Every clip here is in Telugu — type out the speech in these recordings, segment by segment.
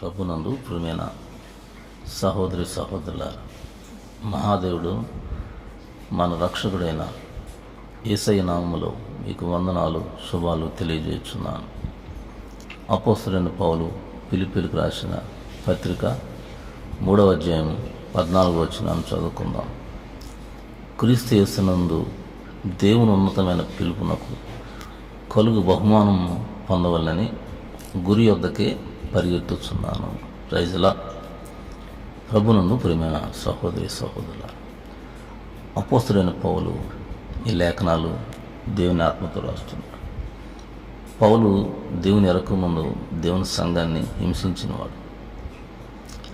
ప్రభునందు ప్రియమైన సహోదరి సహోదరుల మహాదేవుడు మన రక్షకుడైన ఏసై నామములో మీకు వందనాలు శుభాలు తెలియజేస్తున్నాను. అపోసరైన పౌలు పిలిపిలికి రాసిన పత్రిక మూడవ అధ్యాయం పద్నాలుగు వచ్చినాను చదువుకుందాం. క్రీస్తు యేసునందు దేవుని ఉన్నతమైన పిలుపునకు కలుగు బహుమానం పొందవలని గురి యొద్దకే పరిగెత్తుతున్నాను. ప్రైజ్లా. ప్రభునందు ప్రియమైన సహోదరి సహోదరుల. అపోస్తుడైన పౌలు ఈ లేఖనాలు దేవుని ఆత్మతో రాస్తున్నాడు. పౌలు దేవుని ఎరకముందు దేవుని సంఘాన్ని హింసించినవాడు.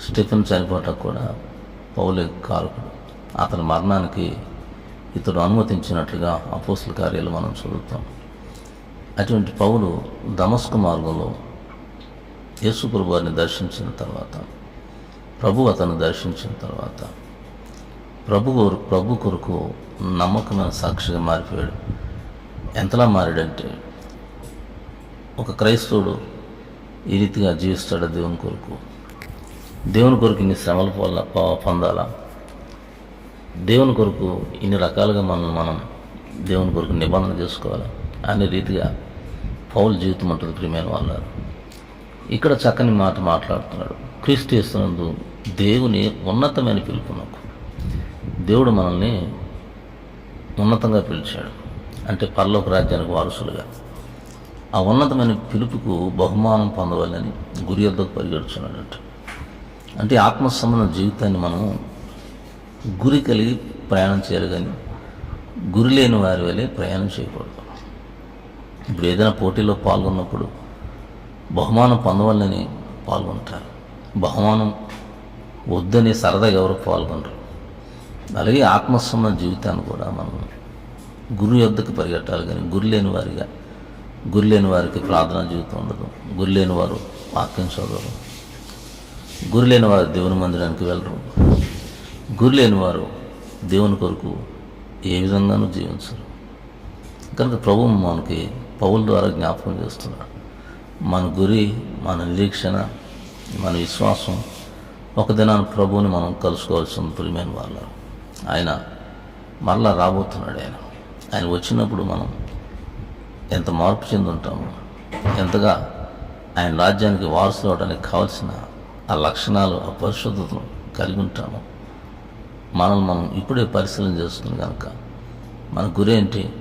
స్టీఫెన్ చనిపోట కూడా పౌలే కారకుడు. అతని మరణానికి ఇతడు అనుమతించినట్లుగా అపోస్తుల కార్యాలు మనం చదువుతాం. అటువంటి పౌలు దమస్కు మార్గంలో యేసుప్రభు వారిని దర్శించిన తర్వాత ప్రభు అతను దర్శించిన తర్వాత ప్రభు కొరకు ప్రభు కొరకు నమ్మకమైన సాక్షిగా మారిపోయాడు. ఎంతలా మారాడంటే ఒక క్రైస్తవుడు ఈ రీతిగా జీవిస్తాడు దేవుని కొరకు. దేవుని కొరకు ఇన్ని శ్రమలు పొంద పొందాలా? దేవుని కొరకు ఇన్ని రకాలుగా మనం మనం దేవుని కొరకు నిబంధన చేసుకోవాలి? అనే రీతిగా పౌల జీవితం ఉంటుంది ప్రియమైన వాళ్ళు ఇక్కడ చక్కని మాట మాట్లాడుతున్నాడు. క్రీస్తు ఇస్తున్నందు దేవుని ఉన్నతమైన పిలుపు నాకు దేవుడు మనల్ని ఉన్నతంగా పిలిచాడు. అంటే పర్లోక రాజ్యానికి వారసులుగా. ఆ ఉన్నతమైన పిలుపుకు బహుమానం పొందవాలని గురి వద్దకు పరిగెడుచున్నాడట. అంటే ఆత్మ సంబంధ జీవితాన్ని మనం గురి కలిగి ప్రయాణం చేయాలి కానీ గురి లేని వారి వలె ప్రయాణం చేయకూడదు. ఇప్పుడు ఏదైనా పోటీలో పాల్గొన్నప్పుడు బహుమానం పొందవాలని పాల్గొంటారు. బహుమానం వద్దని సరదాగా ఎవరు పాల్గొనరు. అలాగే ఆత్మసంబంధ జీవితాన్ని కూడా మనం గురు యొద్దకు పరిగెట్టాలి కానీ గురి లేని వారిగా గురి లేని వారికి ప్రార్థనా జీవితం ఉండదు. గురి లేని వారు వాక్యం చదవరు. గురి లేని వారు దేవుని మందిరానికి వెళ్ళరు. గురి లేని వారు దేవుని కొరకు ఏ విధంగానూ జీవించరు. కనుక ప్రభు మనకి పౌల ద్వారా జ్ఞాపకం చేస్తున్నాడు. మన గురి మన నిరీక్షణ మన విశ్వాసం ఒక దినాన ప్రభువుని మనం కలుసుకోవాల్సిన ప్రియమైన వాళ్ళ. ఆయన మరలా రాబోతున్నాడు ఆయన. ఆయన వచ్చినప్పుడు మనం ఎంత మార్పు చెందుంటాము ఎంతగా ఆయన రాజ్యానికి వారసులు అవడానికి కావాల్సిన ఆ లక్షణాలు ఆ పరిశుద్ధతను కలిగి ఉంటాము మనల్ని మనం ఇప్పుడే పరిశీలన చేసుకుని కనుక మన గురి ఏంటి?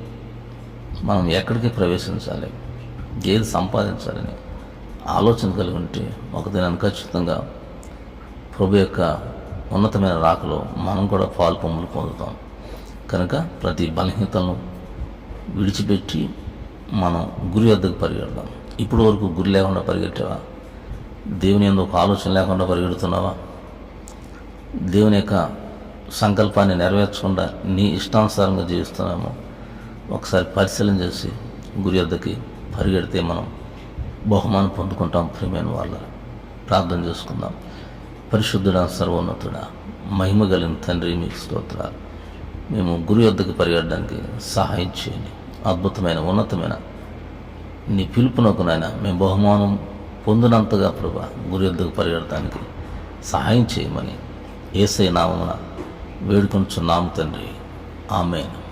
మనం ఎక్కడికి ప్రవేశించాలి? ఏది సంపాదించాలని ఆలోచన కలిగి ఉంటే ఒక దినాన్ని ఖచ్చితంగా ప్రభు యొక్క ఉన్నతమైన రాకలో మనం కూడా పాలు పొమ్ములు పొందుతాం. కనుక ప్రతి బలహీనతను విడిచిపెట్టి మనం గురి వద్దకు పరిగెడదాం. ఇప్పుడు వరకు గురి లేకుండా పరిగెట్టావా? దేవుని ఎందుకు ఒక ఆలోచన లేకుండా పరిగెడుతున్నావా? దేవుని యొక్క సంకల్పాన్ని నెరవేర్చకుండా నీ ఇష్టానుసారంగా జీవిస్తున్నామో ఒకసారి పరిశీలన చేసి గురి వద్దకి పరిగెడితే మనం బహుమానం పొందుకుంటాం ప్రేమైన వాళ్ళ. ప్రార్థన చేసుకుందాం. పరిశుద్ధుడా సర్వోన్నతుడా మహిమ కలిగిన తండ్రి మీకు స్తోత్రాలు. మేము గురి వద్దకు పరిగెడడానికి సహాయం చేయండి. అద్భుతమైన ఉన్నతమైన నీ పిలుపునకు నాయన మేము బహుమానం పొందినంతగా ప్రభా గురి వద్దకు పరిగెడటానికి సహాయం చేయమని ఏసై నామమున వేడుకొంచున్నాము తండ్రి. ఆమెను.